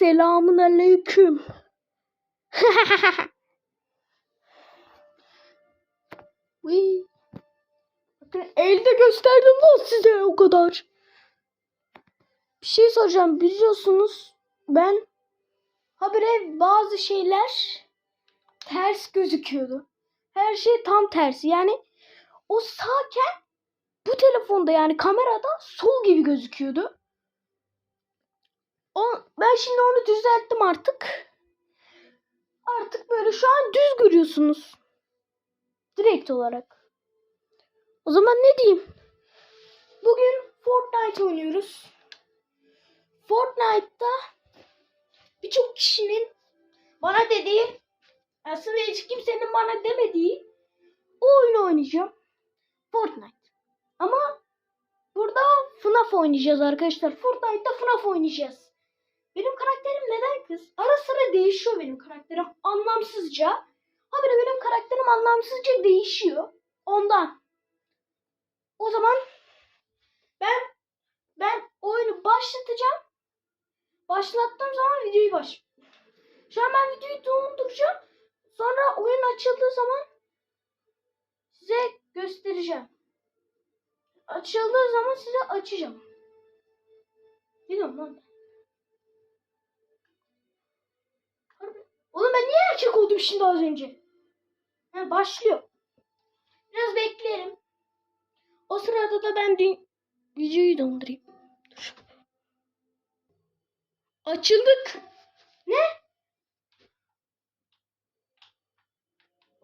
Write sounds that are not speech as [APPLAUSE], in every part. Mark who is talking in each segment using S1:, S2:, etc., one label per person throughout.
S1: Selamun aleyküm. [LAUGHS] Bakın elde gösterdim lan size o kadar. Bir şey soracağım biliyorsunuz ben habire bazı şeyler ters gözüküyordu. Her şey tam tersi yani o sağken bu telefonda yani kamerada sol gibi gözüküyordu. O, ben şimdi onu düzelttim artık. Artık böyle şu an düz görüyorsunuz. Direkt olarak. O zaman ne diyeyim? Bugün Fortnite oynuyoruz. Fortnite'da birçok kişinin bana dediği aslında hiç kimsenin bana demediği o oyunu oynayacağım. Fortnite. Ama burada FNAF oynayacağız arkadaşlar. Fortnite'da FNAF oynayacağız. Benim karakterim neden kız? Ara sıra değişiyor benim karakterim anlamsızca. Habire benim karakterim anlamsızca değişiyor. Ondan. O zaman ben ben oyunu başlatacağım. Başlattığım zaman videoyu baş. Şu an ben videoyu donduracağım. Sonra oyun açıldığı zaman size göstereceğim. Açıldığı zaman size açacağım. Biliyorum lan. Oğlum ben niye erkek oldum şimdi az önce? Ha, başlıyor. Biraz bekleyelim. O sırada da ben dün videoyu dondurayım. Dur. Açıldık. Ne?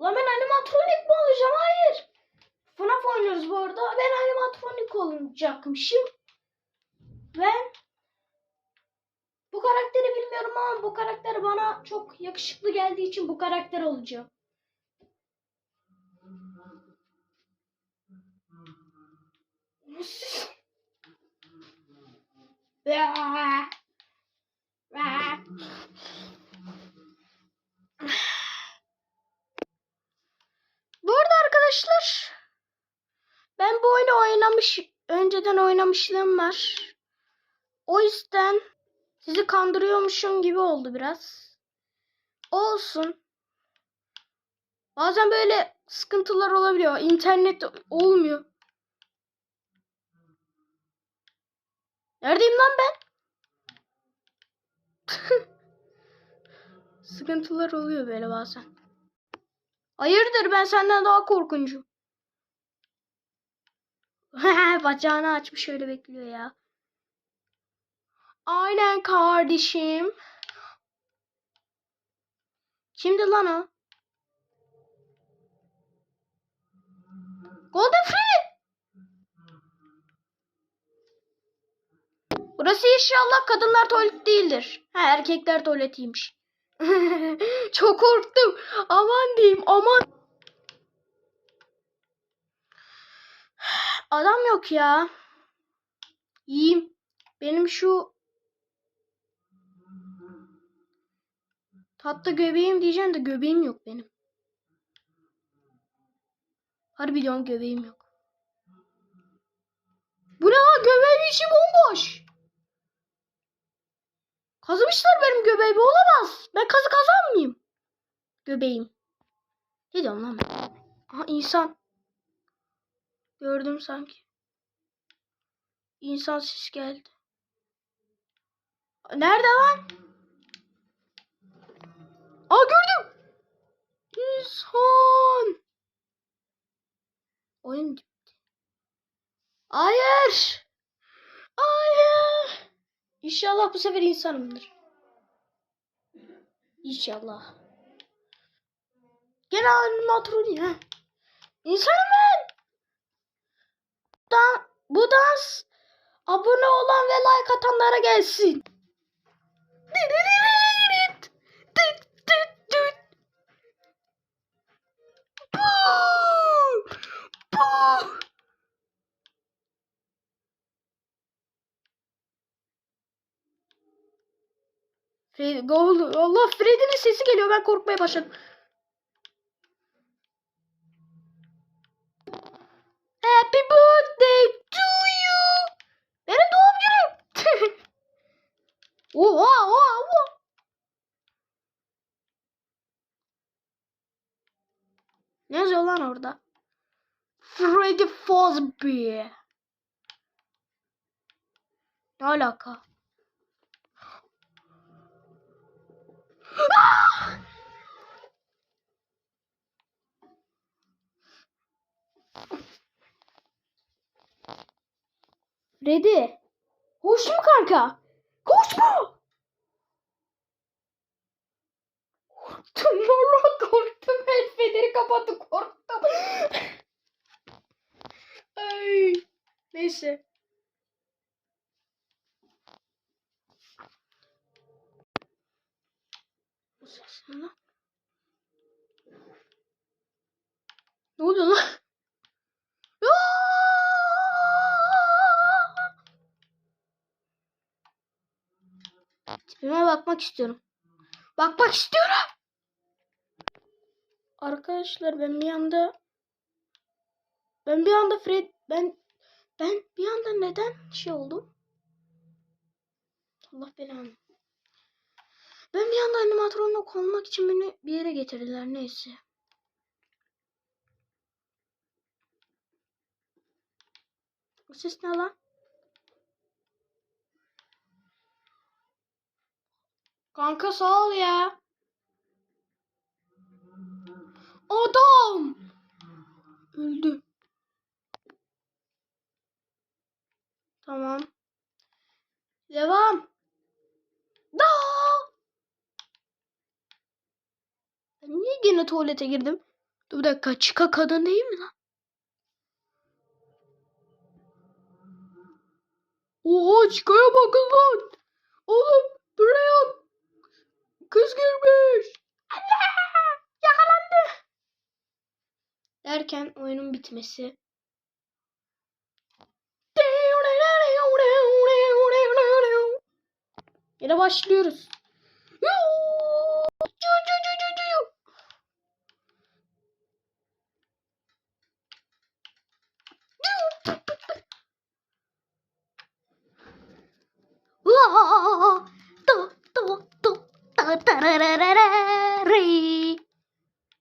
S1: Lan ben animatronik mi olacağım? Hayır. FNAF oynuyoruz bu arada. Ben animatronik olacakmışım. Ben bu karakteri bilmiyorum ama bu karakter bana çok yakışıklı geldiği için bu karakter olacağım. Bu arada arkadaşlar ben bu oyunu oynamış önceden oynamışlığım var. O yüzden sizi kandırıyormuşum gibi oldu biraz. Olsun. Bazen böyle sıkıntılar olabiliyor. İnternet olmuyor. Neredeyim lan ben? [LAUGHS] Sıkıntılar oluyor böyle bazen. Hayırdır ben senden daha korkuncum. [LAUGHS] Bacağını açmış öyle bekliyor ya. Aynen kardeşim. Kimdi lan o? Golden. Burası inşallah kadınlar tuvalet değildir. Ha erkekler tuvaletiymiş. [LAUGHS] Çok korktum. Aman diyeyim aman. [SIGHS] Adam yok ya. İyiyim. Benim şu tatlı göbeğim diyeceğim de göbeğim yok benim. Harbi göbeğim yok. Bu ne lan göbeğim içi bomboş. Kazımışlar benim göbeğimi olamaz. Ben kazı kazan mıyım? Göbeğim. Ne diyorum lan ben? Aha insan. Gördüm sanki. İnsan ses geldi. Nerede lan? Aa gördüm. İnsan. Oyun bitti. Hayır. Hayır. İnşallah bu sefer insanımdır. İnşallah. Gene animatroni ha. İnsanım ben. Dan, bu dans abone olan ve like atanlara gelsin. Freddy gol. Allah Freddy'nin sesi geliyor. Ben korkmaya başladım. Happy birthday to you. Benim doğum günüm. [LAUGHS] oha oha oha. Ne yazıyor lan orada? Freddy Fosby. Ne alaka? Freddy. Hoş mu kanka? Hoş mu? Korktum valla korktum. El feneri kapattı korktum. Ay. Neyse. Ne lan? Ne oluyor lan? Tipime bakmak istiyorum. Bakmak istiyorum. Arkadaşlar ben bir anda ben bir anda Fred ben ben bir anda neden şey oldum? Allah belanı. Ben bir anda animatronla olmak için beni bir yere getirdiler neyse. Bu ses ne lan? Kanka sağ ol ya. Adam. Öldü. Tamam. Devam. Da. Ben niye gene tuvalete girdim? Dur bir dakika. Çıka kadın değil mi lan? Oha çıkaya bakın lan. Oğlum buraya kız girmiş. Allah! Yakalandı. Derken oyunun bitmesi. Yine başlıyoruz.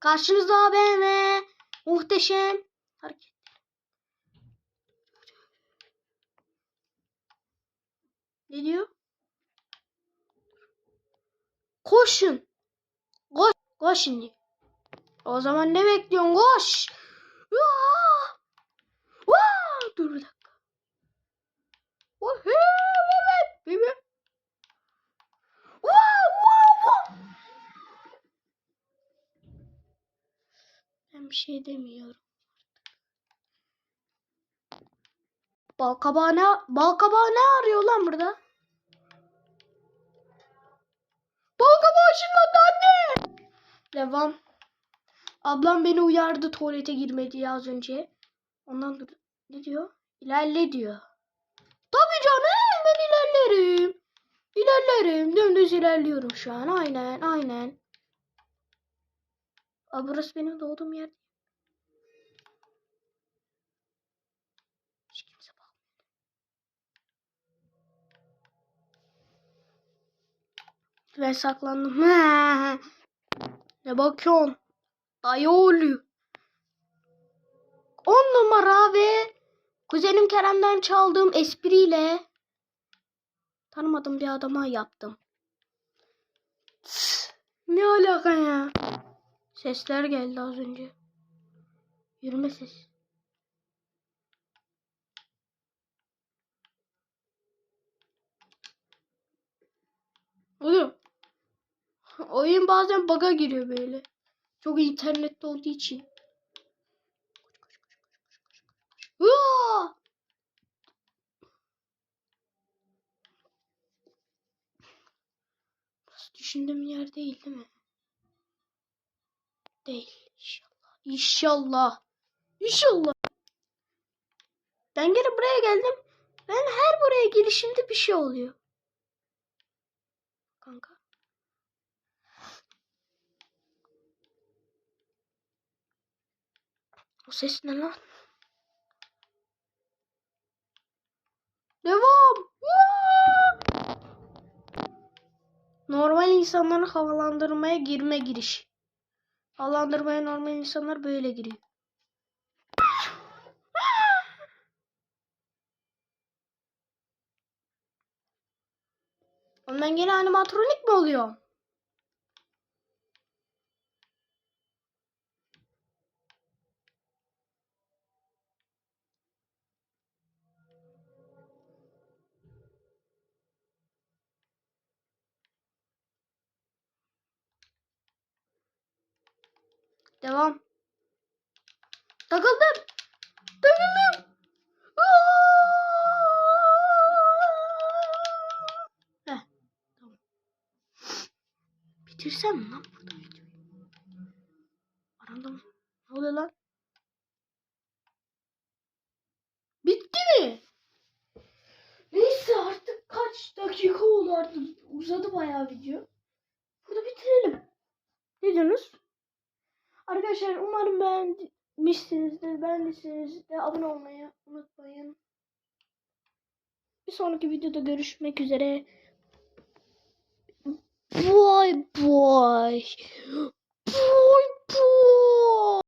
S1: Karşınızda ve muhteşem hareket. Ne diyor? Koşun. Koş. Koşun diyor. O zaman ne bekliyorsun? Koş. Vaa! Vaa! Dur bir dakika. Vaa! Evet. Bir şey demiyorum. Bal kabağı ne, bal kabağı ne arıyor lan burada? Bal kabağı ışınlandı anne. Devam. Ablam beni uyardı tuvalete girme diye az önce. Ondan dur. Ne diyor? İlerle diyor. Tabii canım ben ilerlerim. İlerlerim. Dümdüz ilerliyorum şu an. Aynen aynen. Aa, burası benim doğduğum yer. Ben saklandım. ne bakıyorsun? Dayı oğlu. On numara ve kuzenim Kerem'den çaldığım espriyle tanımadığım bir adama yaptım. Ne alaka ya? Sesler geldi az önce. Yürüme sesi. Oğlum. Oyun bazen bug'a giriyor böyle. Çok internette olduğu için. Burası düşündüğüm yer değil değil mi? Değil. İnşallah. İnşallah. İnşallah. Ben gene buraya geldim. Ben her buraya gelişimde bir şey oluyor. Kanka. O ses ne lan? Devam. Normal insanların havalandırmaya girme giriş. Havalandırmaya normal insanlar böyle giriyor. Ben gene animatronik mi oluyor? Devam. Takıldım. Takıldım. Heh, tamam. Bitirsem mi lan burada videoyu? Aramda mı? Ne oluyor lan? Bitti mi? Neyse artık kaç dakika oldu artık. Uzadı bayağı video. Burada bitirelim. Ne diyorsunuz? Arkadaşlar umarım beğenmişsinizdir. Beğendiyseniz de abone olmayı unutmayın. Bir sonraki videoda görüşmek üzere. Boy boy. [GASPS] Boy boy.